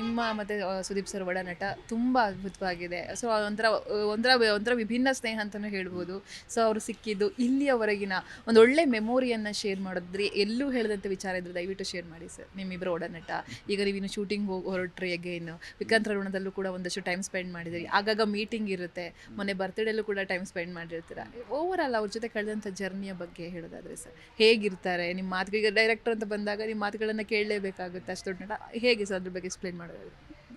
Nimm ನಿಮ್ಮ ಮತ್ತು Sudeep sir ಒಡನಾಟ ತುಂಬ ಅದ್ಭುತವಾಗಿದೆ. ಸೊ ಒಂಥರ ಒಂಥರ ಒಂಥರ ವಿಭಿನ್ನ ಸ್ನೇಹ ಅಂತಲೂ ಹೇಳ್ಬೋದು. ಸೊ ಅವರು ಸಿಕ್ಕಿದ್ದು ಇಲ್ಲಿಯವರೆಗಿನ ಒಂದು ಒಳ್ಳೆ ಮೆಮೊರಿಯನ್ನು ಶೇರ್ ಮಾಡಿದ್ರಿ. ಎಲ್ಲೂ ಹೇಳಿದಂಥ ವಿಚಾರ ಇದ್ರೆ ದಯವಿಟ್ಟು ಶೇರ್ ಮಾಡಿ ಸರ್ ನಿಮ್ಮಿಬ್ಬರ ಒಡನಟ ಈಗ ನೀವು ಇನ್ನು ಶೂಟಿಂಗ್ ಹೋಗಿ, ಹೊರಟ್ರಿ ಅಗೇನು ವಿಕ್ರಾಂತ್ ರವಣದಲ್ಲೂ ಕೂಡ ಒಂದಷ್ಟು ಟೈಮ್ ಸ್ಪೆಂಡ್ ಮಾಡಿದ್ರಿ. ಆಗಾಗ ಮೀಟಿಂಗ್ ಇರುತ್ತೆ. ಮೊನ್ನೆ ಬರ್ತ್ಡೇಲ್ಲೂ ಕೂಡ ಟೈಮ್ ಸ್ಪೆಂಡ್ ಮಾಡಿರ್ತೀರ? ಓವರ್ ಆಲ್ ಅವ್ರ ಜೊತೆ ಕಳೆದಂಥ ಜರ್ನಿಯ ಬಗ್ಗೆ ಹೇಳೋದಾದ್ರೆ ಸರ್, ಹೇಗಿರ್ತಾರೆ? ನಿಮ್ಮ ಮಾತುಗಳಿಗೆ ಡೈರೆಕ್ಟರ್ ಅಂತ ಬಂದಾಗ ನಿಮ್ಮ ಮಾತುಗಳನ್ನು ಕೇಳಲೇಬೇಕಾಗುತ್ತೆ ಅಷ್ಟು ದೊಡ್ಡ ನಟ. ಹೇಗೆ ಸರ್ ಅದ್ರ ಬಗ್ಗೆ ಎಕ್ಸ್ಪ್ಲೇನ್ ಮಾಡೋದು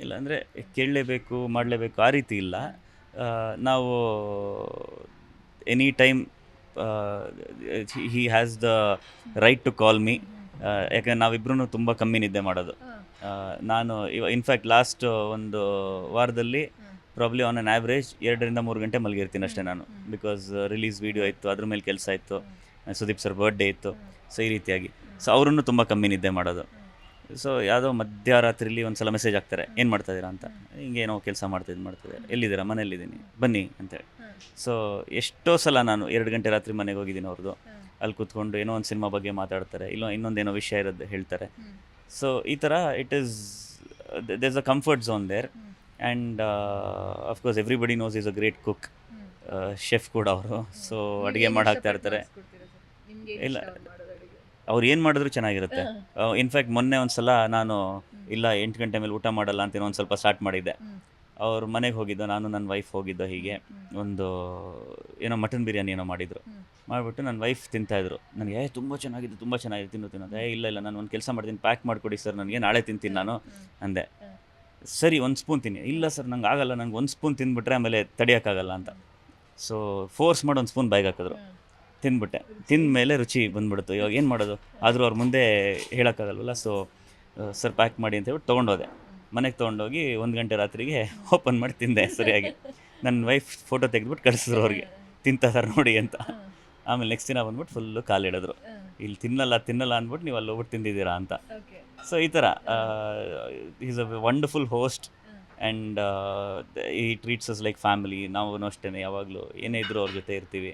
ಇಲ್ಲ ಅಂದರೆ ಕೇಳಲೇಬೇಕು ಮಾಡಲೇಬೇಕು ಆ ರೀತಿ ಇಲ್ಲ. ನಾವು any time he has the right to call me ಯಾಕಂದರೆ ನಾವಿಬ್ರು ತುಂಬ ಕಮ್ಮಿ ನಿದ್ದೆ ಮಾಡೋದು. ನಾನು ಇವ ಇನ್ಫ್ಯಾಕ್ಟ್ ಲಾಸ್ಟ್ ಒಂದು ವಾರದಲ್ಲಿ ಪ್ರಾಬ್ಲಿ ಆನ್ ಅನ್ ಆ್ಯಾವ್ರೇಜ್ ಎರಡರಿಂದ ಮೂರು ಗಂಟೆ ಮಲಗಿರ್ತೀನಿ ಅಷ್ಟೇ ನಾನು. ಬಿಕಾಸ್ ರಿಲೀಸ್ ವೀಡಿಯೋ ಇತ್ತು ಅದ್ರ ಮೇಲೆ ಕೆಲಸ ಇತ್ತು. ಸುದೀಪ್ ಸರ್ ಬರ್ಡೇ ಇತ್ತು. ಸೊ ಈ ರೀತಿಯಾಗಿ. ಸೊ ಅವರನ್ನು ತುಂಬ ಕಮ್ಮಿ ನಿದ್ದೆ ಮಾಡೋದು. ಸೊ ಯಾವುದೋ ಮಧ್ಯರಾತ್ರಿಲಿ ಒಂದು ಸಲ ಮೆಸೇಜ್ ಆಗ್ತಾರೆ ಏನು ಮಾಡ್ತಾ ಇದ್ದೀರಾ ಅಂತ. ಹಿಂಗೇನೋ ಕೆಲಸ ಮಾಡ್ತಾ ಇದು ಮಾಡ್ತಿದ್ದೆ ಎಲ್ಲಿದ್ದೀರಾ? ಮನೆಯಲ್ಲಿದ್ದೀನಿ. ಬನ್ನಿ ಅಂತೇಳಿ ಸೊ ಎಷ್ಟೋ ಸಲ ನಾನು ಎರಡು ಗಂಟೆ ರಾತ್ರಿ ಮನೆಗೆ ಹೋಗಿದ್ದೀನಿ ಅವ್ರದ್ದು ಅಲ್ಲಿ ಕೂತ್ಕೊಂಡು ಏನೋ ಒಂದು ಸಿನಿಮಾ ಬಗ್ಗೆ ಮಾತಾಡ್ತಾರೆ ಇಲ್ಲ ಇನ್ನೊಂದೇನೋ ವಿಷಯ ಇರೋದು ಹೇಳ್ತಾರೆ. ಸೊ ಈ ಥರ it is there's a comfort zone there and of course everybody knows is a great cook chef ಕೂಡ ಅವರು. ಸೊ ಅಡುಗೆ ಮಾಡಿ ಹಾಕ್ತಾ ಇರ್ತಾರೆ. ಇಲ್ಲ. ಅವ್ರು ಏನು ಮಾಡಿದ್ರು ಚೆನ್ನಾಗಿರುತ್ತೆ. ಇನ್ಫ್ಯಾಕ್ಟ್ ಮೊನ್ನೆ ಒಂದು ಸಲ ನಾನು ಇಲ್ಲ ಎಂಟು ಗಂಟೆ ಮೇಲೆ ಊಟ ಮಾಡಲ್ಲ ಅಂತ ಒಂದು ಸ್ವಲ್ಪ ಸ್ಟಾರ್ಟ್ ಮಾಡಿದ್ದೆ. ಅವ್ರ ಮನೆಗೆ ಹೋಗಿದ್ದೋ ನಾನು ನನ್ನ ವೈಫ್ ಹೋಗಿದ್ದೋ ಹೀಗೆ. ಒಂದು ಏನೋ ಮಟನ್ ಬಿರಿಯಾನಿ ಏನೋ ಮಾಡಿದ್ರು. ಮಾಡಿಬಿಟ್ಟು ನನ್ನ ವೈಫ್ ತಿಂತಾಯಿದ್ರು ನನಗೆ ಏ ತುಂಬ ಚೆನ್ನಾಗಿದೆ ತುಂಬ ಚೆನ್ನಾಗಿದೆ ತಿನ್ನು ತಿನ್ನೋದು ಏ ಇಲ್ಲ ಇಲ್ಲ ನಾನು ಒಂದು ಕೆಲಸ ಮಾಡ್ತೀನಿ ಪ್ಯಾಕ್ ಮಾಡಿಕೊಡಿ ಸರ್ ನನಗೆ ನಾಳೆ ತಿಂತೀನಿ ನಾನು. ಅಂದೆ. ಸರಿ ಒಂದು ಸ್ಪೂನ್ ತಿನ್ನಿ. ಇಲ್ಲ ಸರ್ ನಂಗೆ ಆಗಲ್ಲ ನಂಗೆ ಒಂದು ಸ್ಪೂನ್ ತಿಂದುಬಿಟ್ರೆ ಆಮೇಲೆ ತಡಿಯೋಕ್ಕಾಗಲ್ಲ ಅಂತ. ಸೊ ಫೋರ್ಸ್ ಮಾಡಿ ಒಂದು ಸ್ಪೂನ್ ಬಾಯಿಗೆ ಹಾಕಿದ್ರು. ತಿಂದ್ಬಿಟ್ಟೆ ತಿಂದ ಮೇಲೆ ರುಚಿ ಬಂದ್ಬಿಡ್ತು. ಇವಾಗ ಏನು ಮಾಡೋದು? ಆದರೂ ಅವ್ರ ಮುಂದೆ ಹೇಳೋಕ್ಕಾಗಲ್ವಲ್ಲ? ಸೊ ಸರ್ ಪ್ಯಾಕ್ ಮಾಡಿ ಅಂತ ಹೇಳ್ಬಿಟ್ಟು ತೊಗೊಂಡೋದೆ. ಮನೆಗೆ ತೊಗೊಂಡೋಗಿ ಒಂದು ಗಂಟೆ ರಾತ್ರಿಗೆ ಓಪನ್ ಮಾಡಿ ತಿಂದೆ ಸರಿಯಾಗಿ. ನನ್ನ ವೈಫ್ ಫೋಟೋ ತೆಗೆದ್ಬಿಟ್ಟು ಕಳಿಸಿದ್ರು ಅವ್ರಿಗೆ. ಸರ್ ನೋಡಿ ಅಂತ. ಆಮೇಲೆ ನೆಕ್ಸ್ಟ್ ದಿನ ಬಂದ್ಬಿಟ್ಟು ಫುಲ್ಲು ಕಾಲಿಡಿದ್ರು ಇಲ್ಲಿ ತಿನ್ನಲ್ಲ ತಿನ್ನಲ್ಲ ಅಂದ್ಬಿಟ್ಟು ನೀವು ಅಲ್ಲಿ ಹೋಗ್ಬಿಟ್ಟು ತಿಂದಿದ್ದೀರಾ ಅಂತ. ಸೊ ಈ ಥರ is a wonderful host and he treats us like family ನಾವು ಅಷ್ಟೇ ಯಾವಾಗಲೂ ಏನೇ ಇದ್ರೂ ಅವ್ರ ಜೊತೆ ಇರ್ತೀವಿ.